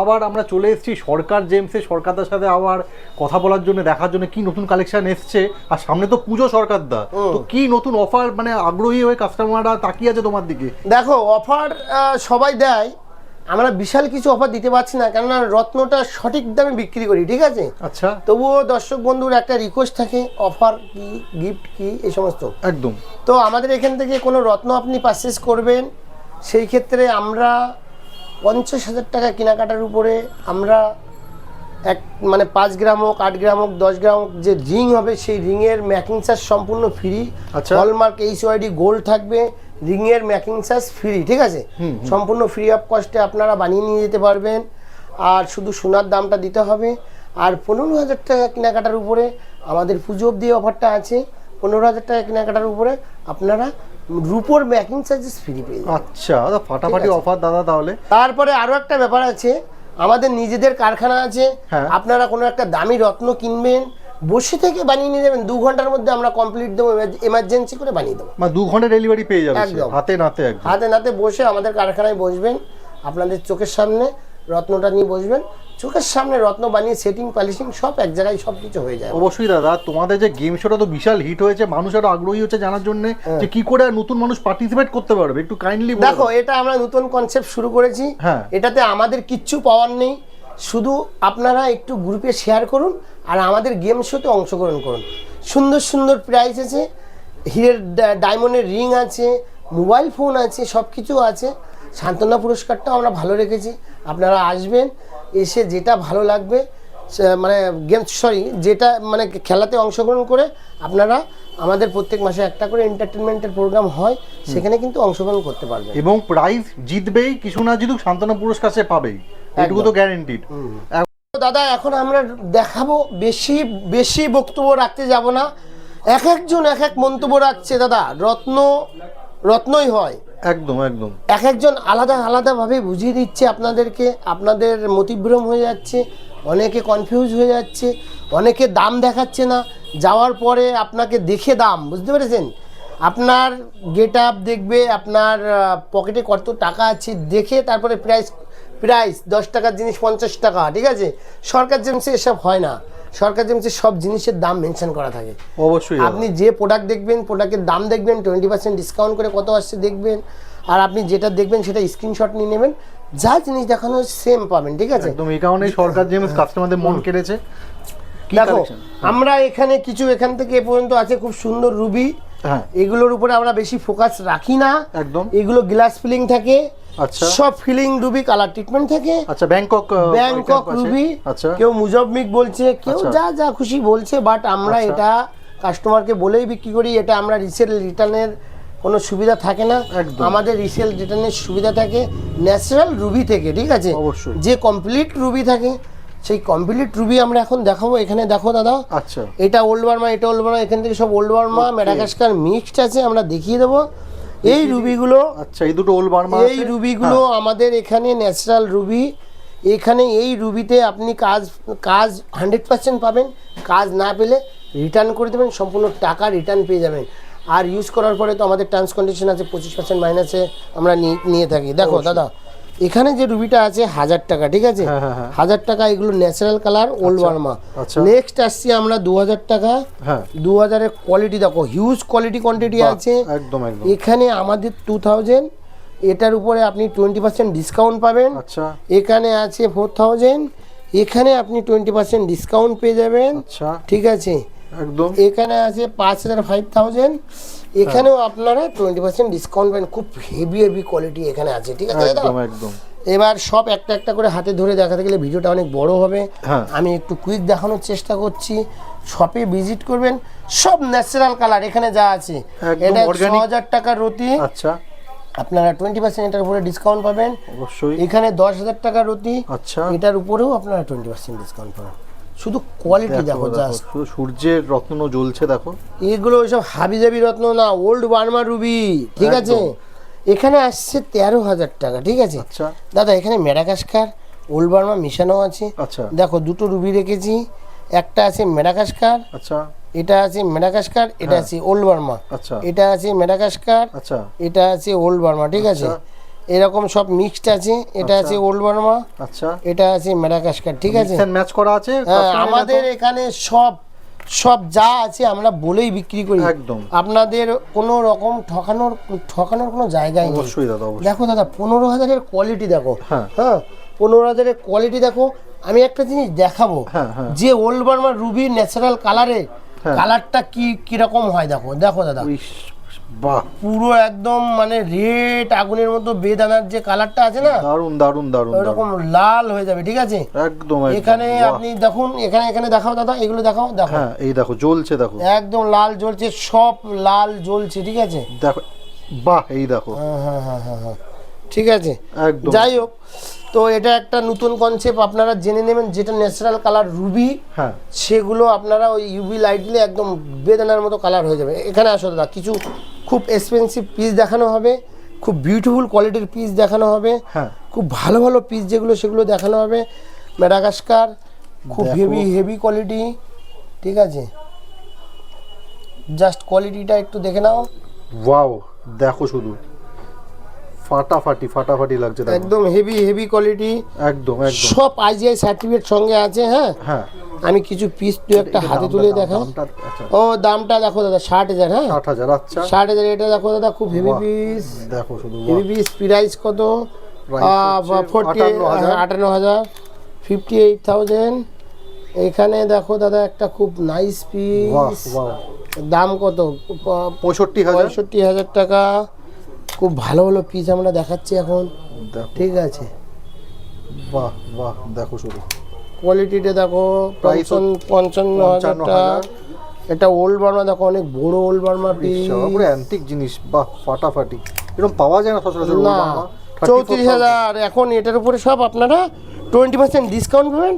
আবার আমরা চলে এসেছি সরকার জেমসে সরকারদার সাথে আবার কথা বলার জন্য দেখার জন্য। কি নতুন কালেকশন এসছে? আর সামনে তো পুজো সরকারদা। তো কি নতুন অফার মানে আগ্রহী হয়ে কাস্টমাররা তাকিয়ে আছে তোমার দিকে? দেখো অফার সবাই দেয়। আমরা বিশাল কিছু অফার দিতে পারছি না কেননা রত্নটা সঠিক দামে বিক্রি করি ঠিক আছে? আচ্ছা। তবুও দর্শক বন্ধুর একটা রিকোয়েস্ট থাকে অফার কি গিফট কি এই সমস্ত। একদম। তো আমাদের এখান থেকে কোনো রত্ন আপনি পারচেস করবেন সেই ক্ষেত্রে আমরা পঞ্চাশ হাজার টাকা কেনাকাটার উপরে আমরা এক মানে পাঁচ গ্রাম হোক আট গ্রাম হোক দশ গ্রাম হোক যে রিং হবে সেই রিংয়ের ম্যাকিং চার্জ সম্পূর্ণ ফ্রি। আচ্ছা। হলমার্ক এইচ ওয়াইডি গোল্ড থাকবে রিংয়ের ম্যাকিং চার্জ ফ্রি ঠিক আছে? সম্পূর্ণ ফ্রি অফ কস্টে আপনারা বানিয়ে নিয়ে যেতে পারবেন। আর শুধু সোনার দামটা দিতে হবে। আর পনেরো হাজার টাকা কেনাকাটার উপরে আমাদের পুজো অবধি অফারটা আছে। পনেরো হাজার টাকা কেনাকাটার উপরে আপনারা রুপোর ম্যাকিং চার্জেস ফ্রি পেয়ে যাবেন আচ্ছা দাদা ফাটাফাটি অফার দাদা তাহলে। তারপরে আরও একটা ব্যাপার আছে আমাদের নিজেদের কারখানা আছে হ্যাঁ। আপনারা কোনো একটা দামি রত্ন কিনবেন বসে থেকে বানিয়ে নিয়ে যাবেন দু ঘণ্টার মধ্যে আমরা কমপ্লিট দেবো এমার্জেন্সি করে বানিয়ে দেবো। মানে দু ঘণ্টা ডেলিভারি পেয়ে যাবে সে, একদম। হাতে নাতে একদম। হাতে নাতে বসে আমাদের কারখানায় বসবেন আপনাদের চোখের সামনে রত্নটা নিয়ে বসবেন চোখের সামনে রত্ন বানিয়ে সেটিং পলিশিং সব এক জায়গায় সব কিছু হয়ে যায়। অবশ্যই দাদা তোমাদের যে গেম শোটা তো বিশাল হিট হয়েছে মানুষ আরও আগ্রহী হচ্ছে জানার জন্য যে কি করে নতুন মানুষ পার্টিসিপেট করতে পারবে একটু কাইন্ডলি দেখো এটা আমরা নতুন কনসেপ্ট শুরু করেছি। হ্যাঁ। এটাতে আমাদের কিচ্ছু পাওয়ার নেই। শুধু আপনারা একটু গ্রুপে শেয়ার করুন আর আমাদের গেম শোতে অংশগ্রহণ করুন। সুন্দর সুন্দর প্রাইজ আছে। হিরের ডায়মন্ডের রিং আছে মোবাইল ফোন আছে সব কিছু আছে। সান্ত্বনা পুরস্কারটাও আমরা ভালো রেখেছি। আপনারা আসবেন এসে যেটা ভালো লাগবে মানে গেম সরি যেটা মানে খেলাতে অংশগ্রহণ করে আপনারা আমাদের প্রত্যেক মাসে একটা করে এন্টারটেনমেন্টের প্রোগ্রাম হয় সেখানে কিন্তু অংশগ্রহণ করতে পারবে এবং প্রাইজ জিতবেই কিছু না জিতুক সান্ত্বনা পুরস্কার সে পাবেই। এটুকু তো গ্যারেন্টিড দাদা এখন আমরা দেখাবো বেশি বেশি বক্তব্য রাখতে যাব না। এক একজন এক এক মন্তব্য রাখছে দাদা। রত্ন রত্নই হয়। একদম একদম। এক একজন আলাদা আলাদাভাবে বুঝিয়ে দিচ্ছে আপনাদেরকে, আপনাদের মতিভ্রম হয়ে যাচ্ছে, অনেকে কনফিউজ হয়ে যাচ্ছে, অনেকে দাম দেখাচ্ছে না। যাওয়ার পরে আপনাকে দেখে দাম, বুঝতে পেরেছেন? আপনার গেট আপ দেখবে, আপনার পকেটে কত টাকা আছে দেখে তারপরে প্রাইস প্রাইস দশ টাকার জিনিস পঞ্চাশ টাকা, ঠিক আছে? সরকার জেমসে এসব হয় না। সরকার জেমসে সব জিনিসের দাম মেনশন করা থাকে। অবশ্যই আপনি যে প্রোডাক্ট দেখবেন প্রোডাক্টের দাম দেখবেন টোয়েন্টি পার্সেন্ট ডিসকাউন্ট করে কত আসছে দেখবেন আর আপনি যেটা দেখবেন সেটা স্ক্রিনশট নিয়ে নেবেন যা জিনিস দেখানো সেম পাবেন ঠিক আছে? একদম এই কারণেই সরকার জেমস কাস্টমারদের মন কেড়েছে দেখো আমরা এখানে কিছু এখান থেকে এ পর্যন্ত আছে খুব সুন্দর রুবি হ্যাঁ। এগুলোর উপরে আমরা বেশি ফোকাস রাখি না। একদম। এগুলো গ্লাস ফিলিং থাকে। আচ্ছা। সব ফিলিং রুবি কালার ট্রিটমেন্ট থাকে। আচ্ছা ব্যাংকক ব্যাংকক রুবি আচ্ছা। কেউ মুজবমিক বলছে কেউ আচ্ছা। যা যা খুশি বলছে বাট আমরা আচ্ছা। এটা কাস্টমারকে বলেই বিক্রি করি এটা আমরা রিসেল রিটার্নের কোনো সুবিধা থাকে না। আমাদের রিসেল রিটার্নের সুবিধা থাকে ন্যাচারাল রুবি থেকে ঠিক আছে? অবশ্যই। যে কমপ্লিট রুবি থাকে সেই কমপ্লিট রুবি আমরা এখন দেখাবো। এখানে দেখো দাদা। আচ্ছা। এটা ওল্ড বার্মা এটা ওল্ড বার্মা এখান থেকে সব ওল্ড বার্মা মেডাগাস্কার মিক্সড আছে আমরা দেখিয়ে দেবো। এই রুবিগুলো আচ্ছা এই দুটো ওল বার্মা এই রুবিগুলো আমাদের এখানে ন্যাচারাল রুবি। এখানে এই রুবিতে আপনি কাজ কাজ হান্ড্রেড পার্সেন্ট পাবেন। কাজ না পেলে রিটার্ন করে দেবেন সম্পূর্ণ টাকা রিটার্ন পেয়ে যাবেন। আর ইউজ করার পরে তো আমাদের টার্মস কন্ডিশন আছে পঁচিশ পার্সেন্ট মাইনাসে আমরা নিয়ে নিয়ে থাকি। দেখো দাদা এখানে যে রুবিটা আছে হাজার টাকা ঠিক আছে? হ্যাঁ, হ্যাঁ, হ্যাঁ। হাজার টাকা এগুলো natural colour old Burma. Next আসছি আমরা দু হাজার টাকা। হ্যাঁ। দু হাজারের কোয়ালিটি দেখো হিউজ কোয়ালিটি কোয়ান্টিটি আছে। একদম একদম। এখানে আমাদের টু থাউজেন্ড এটার উপরে আপনি টোয়েন্টি পার্সেন্ট ডিসকাউন্ট পাবেন। আচ্ছা। এখানে আছে ফোর থাউজেন্ড এখানে আপনি টোয়েন্টি পার্সেন্ট ডিসকাউন্ট পেয়ে যাবেন। আচ্ছা। ঠিক আছে? একদম। এখানে আছে পাঁচ হাজার ফাইভ থাউজেন্ড এখানেও আপনারা টোয়েন্টি পার্সেন্ট ডিসকাউন্ট পাবেন। খুব হেভি হেভি কোয়ালিটি এখানে আছে ঠিক আছে একদম একদম। এবার সব একটা একটা করে হাতে ধরে দেখাতে গেলে ভিডিওটা অনেক বড় হবে। হ্যাঁ। আমি একটু কুইক দেখানোর চেষ্টা করছি। শপে ভিজিট করবেন। সব ন্যাচারাল কালার এখানে যা আছে। এটা ছ হাজার টাকার রতি আচ্ছা। আপনারা টোয়েন্টি পার্সেন্ট এটার উপরে ডিসকাউন্ট পাবেন। অবশ্যই। এখানে দশ হাজার টাকার রতি আচ্ছা। এটার উপরেও আপনারা টোয়েন্টি পার্সেন্ট ডিসকাউন্ট পাবেন। শুধু কোয়ালিটি দেখো জাস্ট সূর্যের রত্ন জ্বলছে দেখো। এগুলো ওইসব হাবিজাবি রত্ন না ওল্ড বার্মা রুবি ঠিক আছে? এখানে আসছে তেরো হাজার টাকা ঠিক আছে? আচ্ছা। দাদা এখানে মেডাকাস্কার ওল্ড বার্মা মিশানো আছে। আচ্ছা। দেখো দুটো রুবি রেখেছি। একটা আছে মেডাকাস্কার আচ্ছা। এটা আছে মেডাকাস্কার এটা আছে ওল্ড বার্মা আচ্ছা। এটা আছে মেডাকাস্কার আচ্ছা। এটা আছে ওল্ড বার্মা ঠিক আছে? আচ্ছা। এরকম সব মিক্সড আছে। এটা আছে ওল্ড বার্মা আচ্ছা। এটা আছে ম্যাডাগাস্কার ঠিক আছে? ম্যাচ করা আছে হ্যাঁ আমাদের এখানে সব সব যা আছে আমরা বলেই বিক্রি করি। একদম। আপনাদের কোনো রকম ঠকানোর ঠকানোর কোনো জায়গায় নেই। অবশ্যই দাদা দেখো দাদা পনেরো হাজারের কোয়ালিটি দেখো। হ্যাঁ। হ্যাঁ পনেরো হাজারের কোয়ালিটি দেখো। আমি একটা জিনিস দেখাবো। হ্যাঁ। যে ওল্ড বার্মার রুবির ন্যাচারাল কালারে। কালারটা কি কীরকম হয় দেখো। দেখো দাদা। বাহ। পুরো একদম মানে রেড আগুনের মতো বেদানার যে কালারটা আছে না দারুণ দারুণ দারুণ ওইরকম লাল হয়ে যাবে ঠিক আছে? একদম এখানে আপনি দেখুন এখানে এখানে দেখাও দাদা এগুলো দেখাও দেখো হ্যাঁ এই দেখো জ্বলছে দেখো। একদম লাল জ্বলছে সব লাল জ্বলছে ঠিক আছে? দেখো বাহ এই দেখো। হ্যাঁ হ্যাঁ হ্যাঁ হ্যাঁ হ্যাঁ ঠিক আছে? একদম। যাই হোক তো এটা একটা নতুন কনসেপ্ট আপনারা জেনে নেবেন যেটা ন্যাচারাল কালার রুবি হ্যাঁ। সেগুলো আপনারা ওই ইউভি লাইট দিলে একদম বেদানার মতো কালার হয়ে যাবে। এখানে আসো দাদা কিছু খুব এক্সপেন্সিভ পিস দেখানো হবে খুব বিউটিফুল কোয়ালিটির পিস দেখানো হবে হ্যাঁ। খুব ভালো ভালো পিস যেগুলো সেগুলো দেখানো হবে। ম্যাডাগাস্কার খুব হেভি হেভি কোয়ালিটি ঠিক আছে? জাস্ট কোয়ালিটিটা একটু দেখে নাও। ওয়াও দেখো শুধু। ফাটাফাটি ফাটাফাটি লাগছে দেখো। একদম হেভি হেভি কোয়ালিটি একদম একদম। সব আইজিআই সার্টিফিকেট সঙ্গে আছে হ্যাঁ? হ্যাঁ। আমি কিছু পিস দু একটা হাতে তুলে দেখাই আচ্ছা। ও দামটা দেখো দাদা ষাট হাজার হ্যাঁ? ষাট হাজার আচ্ছা। ষাট হাজার এটা দেখো দাদা খুব হেভি পিস দেখো শুধু হেভি পিস প্রাইস কত? ফোরটি 58,000 আটান্ন হাজার। ফিফটি এইট থাউজেন্ড এখানে দেখো দাদা একটা খুব নাইস পিস দাম কত? পঁয়ষট্টি হাজার। পঁয়ষট্টি হাজার টাকা। খুব ভালো ভালো পিস আমরা দেখাচ্ছি এখন। ঠিক আছে। বাহ বাহ। দেখো শুধু কোয়ালিটিটা দেখো পঞ্চান্ন পঞ্চান্ন হাজার টাকা। এটা ওল্ড বার্মা দেখো অনেক বড় ওল্ড বার্মা পিস পুরো অ্যান্টিক জিনিস। বাহ ফাটাফাটি। এরকম পাওয়া যায় না সচরাচর না চৌত্রিশ হাজার। এখন এটার উপরে সব আপনারা টোয়েন্টি পার্সেন্ট ডিসকাউন্ট পাবেন।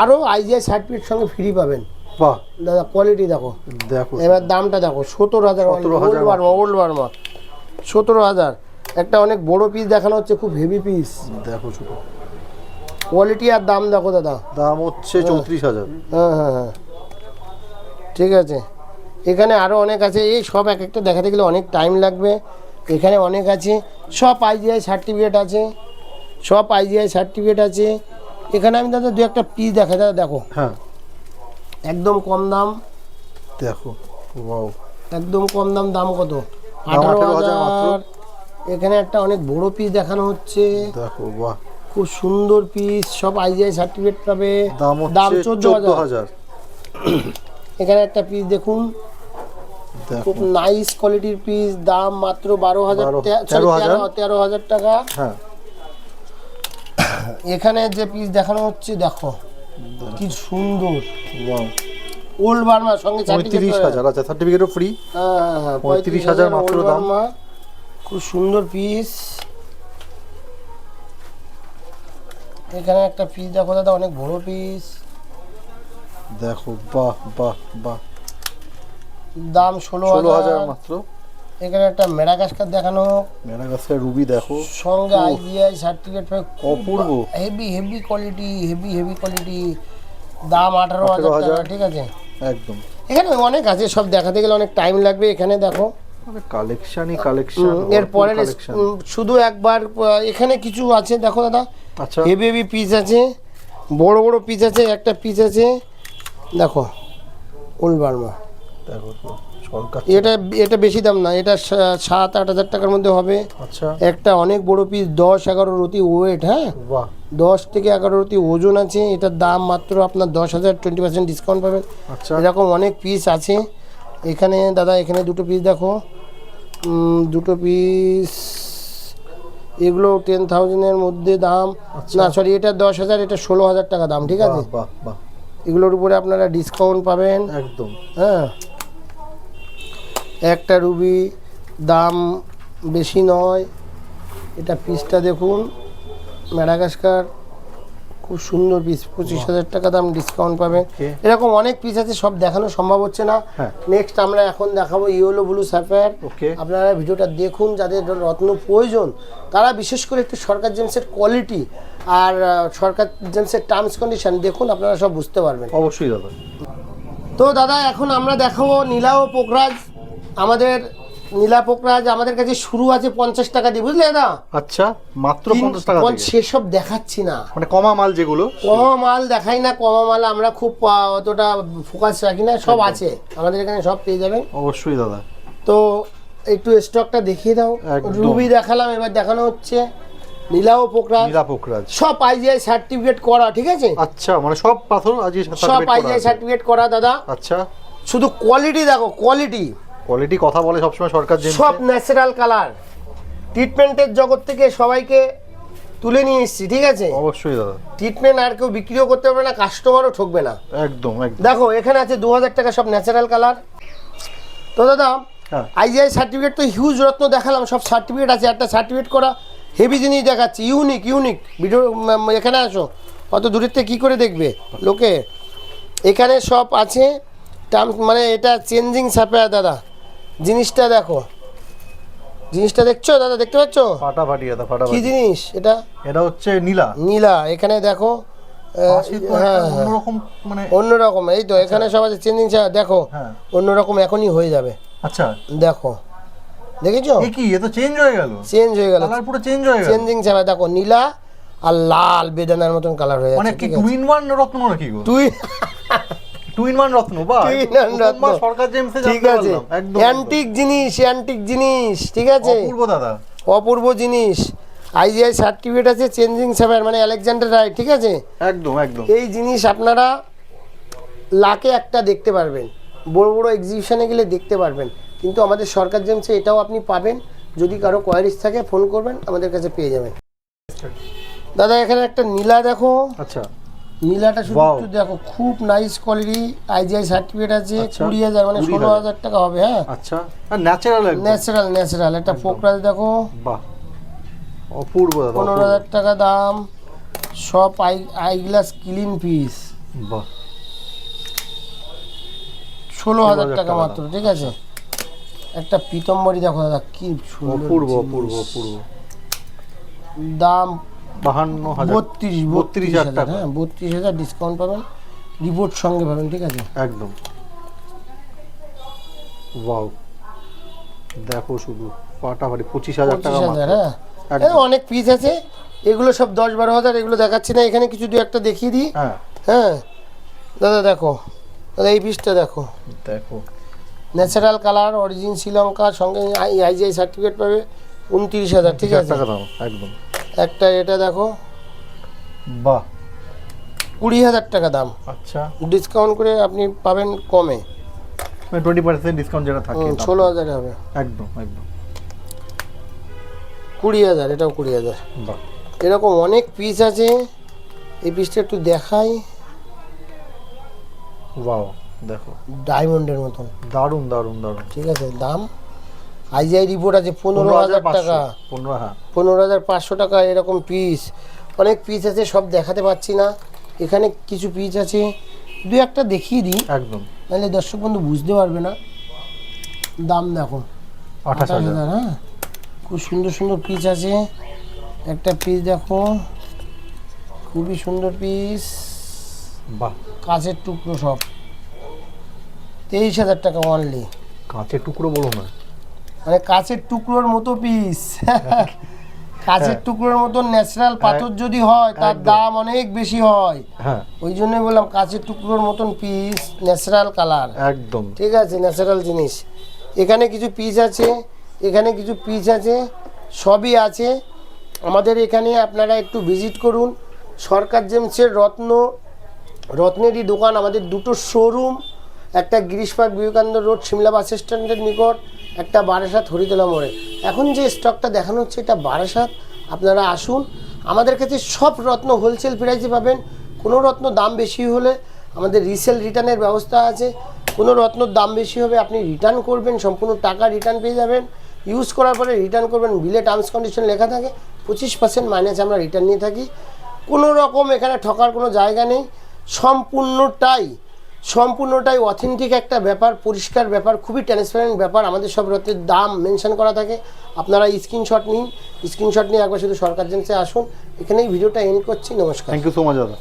আরও আইজিআই সার্টিফিকেট সঙ্গে ফ্রি পাবেন। বাহ। দাদা কোয়ালিটি দেখো। দেখো। এবার দামটা দেখো সতেরো হাজার 17,000 ওল্ড বার্মা ওল্ড বার্মা সতেরো হাজার। একটা অনেক বড় পিস দেখানো হচ্ছে খুব হেভি পিস দেখো শুধু কোয়ালিটি আর দাম দেখো দাদা। দাম হচ্ছে চৌত্রিশ হাজার। হ্যাঁ হ্যাঁ হ্যাঁ। ঠিক আছে। এখানে আরও অনেক আছে। এই সব এক একটা দেখাতে গেলে অনেক টাইম লাগবে। এখানে অনেক আছে। সব আইজিআই সার্টিফিকেট আছে। সব আইজিআই সার্টিফিকেট আছে। এখানে আমি দাদা দু একটা পিস দেখা দাদা দেখো। হ্যাঁ। একদম কম দাম। দেখো। একদম কম দাম দাম কত? আঠারো হাজার এখানে একটা অনেক বড় পিস দেখানো হচ্ছে। দেখো বাহ। খুব সুন্দর পিস সব আইজিআই সার্টিফিকেট পাবে। দাম চোদ্দ হাজার। এখানে একটা পিস দেখুন। দেখো। খুব নাইস কোয়ালিটির পিস দাম মাত্র বারো হাজার তেরো হাজার? টাকা। হ্যাঁ। এখানে যে পিস দেখানো হচ্ছে দেখো। কি সুন্দর। ওল্ড বার্মার সঙ্গে পঁয়ত্রিশ হাজার আচ্ছা সার্টিফিকেটও ফ্রি হ্যাঁ, পঁয়ত্রিশ হাজার মাত্র দাম। খুব সুন্দর পিস এখানে একটা পিস দেখো দাদা অনেক বড় পিস দেখো বাহ বাহ বাহ। দাম ষোলো হাজার। মাত্র। এখানে একটা মেডাগাস্কার দেখানো। মেনাগাস্কার রুবি দেখো। সঙ্গে ও। আইজিআই সার্টিফিকেট অপূর্ব। Heavy heavy quality heavy heavy quality দাম আঠারো হাজার 18,000 টাকা ঠিক আছে? একদম। এখানে অনেক আছে সব দেখাতে গেলে অনেক টাইম লাগবে এখানে দেখো। কালেকশনই কালেকশন এরপরে শুধু একবার এখানে কিছু আছে দেখো দাদা। আচ্ছা। হেভি হেভি পিস আছে বড় বড় পিস আছে একটা পিস আছে দেখো ওল্ড বার্মা। দেখো এটা এটা বেশি দাম না এটা সাত আট হাজার টাকার মধ্যে হবে। আচ্ছা। একটা অনেক বড় পিস দশ এগারো রতি ওয়েট হ্যাঁ? বাহ। দশ থেকে এগারোটি ওজন আছে এটার দাম মাত্র আপনার দশ হাজার টোয়েন্টি পার্সেন্ট ডিসকাউন্ট পাবেন। আচ্ছা। এরকম অনেক পিস আছে। এখানে দাদা এখানে দুটো পিস দেখো। দুটো পিস এগুলো টেন থাউজেন্ডের মধ্যে দাম। আচ্ছা। না সরি এটা দশ হাজার এটা ষোলো হাজার টাকা দাম ঠিক আছে? এগুলোর উপরে আপনারা ডিসকাউন্ট পাবেন। একদম। হ্যাঁ। একটা রুবি দাম বেশি নয়। এটা পিসটা দেখুন। ম্যাডাগাস্কার খুব সুন্দর পিস পঁচিশ হাজার টাকা দাম ডিসকাউন্ট পাবেন এরকম অনেক পিস আছে সব দেখানো সম্ভব হচ্ছে না। হ্যাঁ। নেক্সট আমরা এখন দেখাবো ইয়েলো ব্লু স্যাফায়ার ওকে আপনারা ভিডিওটা দেখুন যাদের রত্ন প্রয়োজন তারা বিশেষ করে একটু সরকার জেমসের কোয়ালিটি আর সরকার জেমসের টার্মস কন্ডিশন দেখুন আপনারা সব বুঝতে পারবেন। অবশ্যই দাদা। তো দাদা এখন আমরা দেখাবো নীলা ও পোকরাজ আমাদের নীলা পোকরাজ আমাদের কাছে শুরু আছে পঞ্চাশ টাকা দিয়ে বুঝলে দাদা? আচ্ছা মাত্র পঞ্চাশ টাকা। সেসব দেখাচ্ছি না। মানে কমা মাল যেগুলো? কমা মাল দেখাই না কমা মাল আমরা খুব অতটা ফোকাস রাখি না সব আছে। আমাদের এখানে সব পেয়ে যাবেন। অবশ্যই দাদা। তো একটু স্টকটা দেখিয়ে দাও। রুবি দেখালাম এবার দেখানো হচ্ছে। নীলাও পোকরাজ নীলা পোকরাজ সব আইজিআই সার্টিফিকেট করা ঠিক আছে? আচ্ছা মানে সব পাথর আইজিআই সার্টিফিকেট করা দাদা। আচ্ছা। শুধু কোয়ালিটি দেখো কোয়ালিটি কোয়ালিটি কথা বলে সবসময় সরকার যে সব ন্যাচারাল কালার ট্রিটমেন্টের জগৎ থেকে সবাইকে তুলে নিয়ে এসেছি ঠিক আছে? অবশ্যই দাদা। ট্রিটমেন্ট আর কেউ বিক্রিও করতে পারবে না কাস্টমারও ঠকবে না। একদম একদম। দেখো এখানে আছে দু হাজার টাকা সব ন্যাচারাল কালার তো দাদা হ্যাঁ। আইজিআই সার্টিফিকেট তো হিউজ রত্ন দেখালাম সব সার্টিফিকেট আছে একটা সার্টিফিকেট করা হেভি জিনিস দেখাচ্ছি ইউনিক ইউনিক ভিডিও এখানে আসো অত দূরের থেকে কী করে দেখবে লোকে? এখানে সব আছে টার্ম মানে এটা চেঞ্জিং সাপেয়া দাদা। জিনিসটা দেখো। জিনিসটা দেখছ? দাদা দেখতে পাচ্ছ? ফাটাফাটি দাদা কি জিনিস? এটা? এটা হচ্ছে নীলা। নীলা। এখানে দেখো হ্যাঁ হ্যাঁ। অন্যরকম মানে অন্যরকম এই তো এখানে সব আছে চেঞ্জিং দেখো হ্যাঁ। অন্যরকম এখনই হয়ে যাবে। আচ্ছা। দেখো। দেখেছ? এ কি? এ তো চেঞ্জ হয়ে গেল। চেঞ্জ হয়ে গেল। কালার পুরো চেঞ্জ হয়ে গেল। চেঞ্জিং ছাড়া দেখো নীলা আর লাল বেদানার মতন কালার হয়ে মানে যাচ্ছে কি টু ইন ওয়ান রত্ন নাকি গো? তুই টু ইন ওয়ান রত্ন বা রত্ন। সরকার জেমসে ঠিক আছে। অ্যান্টিক জিনিস অ্যান্টিক জিনিস ঠিক আছে? অপূর্ব দাদা। অপূর্ব জিনিস। আইজিআই সার্টিফিকেট আছে চেঞ্জিং সেভার মানে আলেকজান্ডার রাইট ঠিক আছে? একদম একদম। এই জিনিস আপনারা লাখে একটা দেখতে পারবেন। বড় বড় এক্সিবিশনে গেলে দেখতে পারবেন। কিন্তু আমাদের সরকার জেমসে এটাও আপনি পাবেন। যদি কারও কোয়ারিজ থাকে ফোন করবেন আমাদের কাছে পেয়ে যাবেন। দাদা এখানে একটা নীলা দেখো। আচ্ছা। নীলাটা শুধু একটু দেখো খুব নাইস কোয়ালিটি আইজিআই সার্টিফিকেট আছে আচ্ছা। কুড়ি হাজার মানে 20,000 ষোলো হাজার টাকা হবে হ্যাঁ? আচ্ছা আর ন্যাচারাল ন্যাচারাল ন্যাচারাল একটা পোকরাজ দেখো। বাহ অপূর্ব পনেরো। হাজার টাকা দাম সব I I glass clean piece বাহ। ষোলো হাজার 16,000 টাকা মাত্র ঠিক আছে? একটা পিতম্বরী দেখো দাদা কি অপূর্ব অপূর্ব অপূর্ব। দাম বাহান্ন হাজার বত্রিশ বত্রিশ হাজার টাকা। হ্যাঁ বত্রিশ হাজার ডিসকাউন্ট পাবেন। রিপোর্ট সঙ্গে পাবেন ঠিক আছে? একদম। ওয়াও। দেখো শুধু ফাটাফাটি পঁচিশ হাজার টাকা হ্যাঁ। অনেক পিস আছে এগুলো সব দশ বারো হাজার এগুলো দেখাচ্ছি না এখানে কিছু দু একটা দেখিয়ে দিই। হ্যাঁ। হ্যাঁ। দাদা দেখো দাদা এই পিসটা দেখো। দেখো। ন্যাচারাল কালার অরিজিন শ্রীলঙ্কা সঙ্গে আইজিআই সার্টিফিকেট পাবে উনত্রিশ হাজার ঠিক ঠিক আছে? টাকা দাম একদম। একটা এটা দেখো। বাহ। কুড়ি হাজার টাকা দাম। আচ্ছা। ডিসকাউন্ট করে আপনি পাবেন কমে। টোয়েন্টি পার্সেন্ট ডিসকাউন্ট যেটা থাকে ষোলো হাজারে হবে। একদম একদম। কুড়ি হাজার এটাও কুড়ি হাজার। বাহ। এরকম অনেক পিস আছে। এই পিসটা একটু দেখাই। ওয়াও দেখো। ডায়মন্ডের মতন। দারুণ দারুণ দারুণ। ঠিক আছে দাম আইজিআই রিপোর্ট আছে পনেরো হাজার টাকা। পনেরো হ্যাঁ। পনেরো হাজার পাঁচশো টাকা এরকম পিস অনেক পিস আছে সব দেখাতে পাচ্ছি না। এখানে কিছু পিস আছে। দু একটা দেখিয়ে দিই। একদম। নাহলে দর্শক বন্ধু বুঝতে পারবে না। দাম দেখো। আঠাশ হাজার। হ্যাঁ। খুব সুন্দর সুন্দর পিস আছে। একটা পিস দেখো। খুবই সুন্দর পিস বাহ। কাঁচের টুকরো সব। তেইশ হাজার টাকা অনলি কাঁচের টুকরো বলো না। মানে কাঁচের টুকরোর মতো পিস কাঁচের টুকরোর মতো ন্যাচারাল পাথর যদি হয় তার দাম অনেক বেশি হয়। হ্যাঁ। ওই জন্য বললাম কাঁচের টুকরোর মতন পিস ন্যাচারাল কালার একদম। ঠিক আছে ন্যাচারাল জিনিস। এখানে কিছু পিস আছে এখানে কিছু পিস আছে সবই আছে। আমাদের এখানে আপনারা একটু ভিজিট করুন। সরকার জেমসের রত্ন রত্নেরই দোকান আমাদের দুটো শোরুম একটা Girish park Vivekananda road Simla bus স্ট্যান্ডের নিকট। একটা বারাসাত হরিতলা মোড়ে। এখন যে স্টকটা দেখানো হচ্ছে, এটা বারাসাত, আপনারা আসুন। আমাদের কাছে সব রত্ন হোলসেল প্রাইসে পাবেন। কোনো রত্ন দাম বেশি হলে আমাদের রিসেল রিটার্নের ব্যবস্থা আছে। কোনো রত্নর দাম বেশি হবে, আপনি রিটার্ন করবেন, সম্পূর্ণ টাকা রিটার্ন পেয়ে যাবেন। ইউজ করার পরে রিটার্ন করবেন বিলে টার্মস কন্ডিশন লেখা থাকে, পঁচিশ পার্সেন্ট মাইনাস আমরা রিটার্ন নিয়ে থাকি। কোনো রকম এখানে ঠকার কোনো জায়গা নেই। সম্পূর্ণটাই সম্পূর্ণটাই অথেন্টিক একটা ব্যাপার, পরিষ্কার ব্যাপার, খুবই ট্রান্সপারেন্ট ব্যাপার। আমাদের সব রথের দাম মেনশন করা থাকে। আপনারা স্ক্রিনশট নিন স্ক্রিনশট নিয়ে একবার শুধু সরকার জেন্সে আসুন। এখানেই ভিডিওটা এন্ড করছি। নমস্কার। থ্যাংক ইউ সো মাচ দাদা।